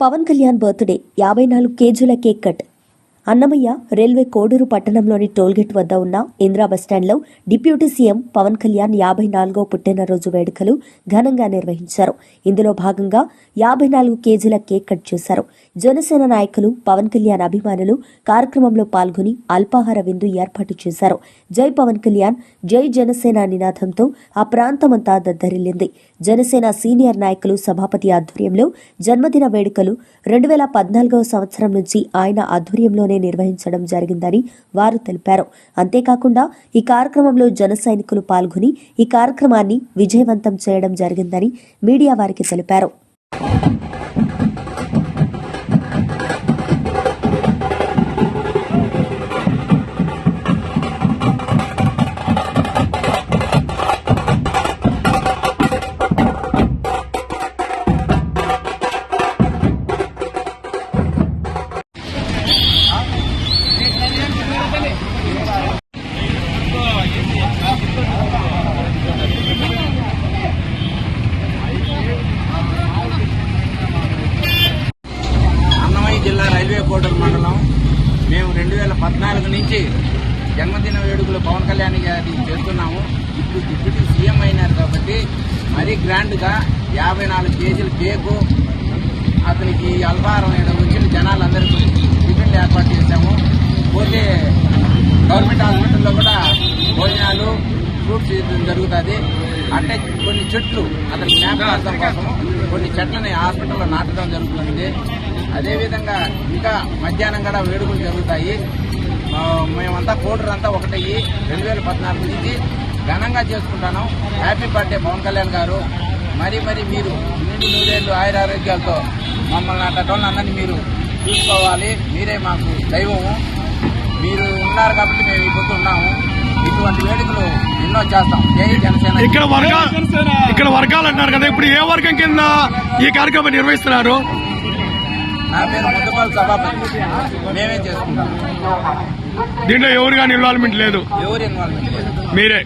Pawan Kalyan birthday యాభై నాలుగు కేజీల cake cut. Annamayya railway Koduru పట్టణంలోని టోల్గేట్ వద్ద ఉన్న ఇందిరా బస్టాండ్లో డిప్యూటీ సీఎం పవన్ కళ్యాణ్ యాభై నాలుగో పుట్టినరోజు వేడుకలు ఘనంగా నిర్వహించారు. ఇందులో భాగంగా యాభై నాలుగు కేజీల కేక్ కట్ చేశారు. జనసేన నాయకులు పవన్ కళ్యాణ్ అభిమానులు కార్యక్రమంలో పాల్గొని అల్పాహార విందు ఏర్పాటు చేశారు. జై పవన్ కళ్యాణ్ జై జనసేన నినాదంతో ఆ ప్రాంతమంతా దద్దరిల్లింది. జనసేన సీనియర్ నాయకులు సభాపతి ఆధ్వర్యంలో జన్మదిన వేడుకలు రెండు వేల పద్నాలుగవ సంవత్సరం నుంచి ఆయన ఆధ్వర్యంలోనే నిర్వహించడం జరిగిందని వారు తెలిపారు. అంతేకాకుండా ఈ కార్యక్రమంలో జన సైనికులు పాల్గొని ఈ కార్యక్రమాన్ని విజయవంతం చేయడం జరిగిందని మీడియా వారికి తెలిపారు. మేము రెండు వేల పద్నాలుగు నుంచి జన్మదిన వేడుకలు పవన్ కళ్యాణ్ గారి చేస్తున్నాము. ఇప్పుడు డిప్యూటీ సీఎం అయినారు కాబట్టి మరీ గ్రాండ్గా యాభై నాలుగు కేజీల కేకు అతనికి అల్పాహారం ఈడ వచ్చిన జనాలందరికీ టిఫిన్లు ఏర్పాటు చేశాము. పోతే గవర్నమెంట్ హాస్పిటల్లో కూడా భోజనాలు ఫ్రూట్స్ జరుగుతుంది. అంటే కొన్ని చెట్లు అతని జ్ఞాపకార్థం కోసం కొన్ని చెట్లని హాస్పిటల్లో నాటడం జరుగుతుంది. అదేవిధంగా ఇంకా మధ్యాహ్నం కూడా వేడుకలు జరుగుతాయి. మేమంతా కోటరు అంతా ఒకటయ్యి. రెండు వేల పద్నాలుగు నుంచి ఘనంగా చేసుకుంటాను. హ్యాపీ బర్త్డే పవన్ కళ్యాణ్ గారు. మరి మరి మీరు నిండు నూరేళ్ళు ఆయురారోగ్యాలతో మమ్మల్ని అట్టటోళ్ళని అందరినీ మీరు చూసుకోవాలి. మీరే మాకు దైవము. మీరు ఉన్నారు కాబట్టి మేము ఇప్పుడు ఉన్నాము. ఇటువంటి వేడుకలు ఎన్నో చేస్తాం. జై జనసేన. ఇక్కడ వర్గాలు ఇక్కడ వర్గాలు అంటున్నారు కదా. ఇప్పుడు ఏ వర్గం కింద ఈ కార్యక్రమం నిర్వహిస్తున్నారు? నా పేరు ముద్దపాల్ సభాపతి మేమే చేసుకుంటాం. దీంట్లో ఎవరు కానీ ఇన్వాల్వ్మెంట్ లేదు. ఎవరు ఇన్వాల్వ్మెంట్ లేదు. మీరే.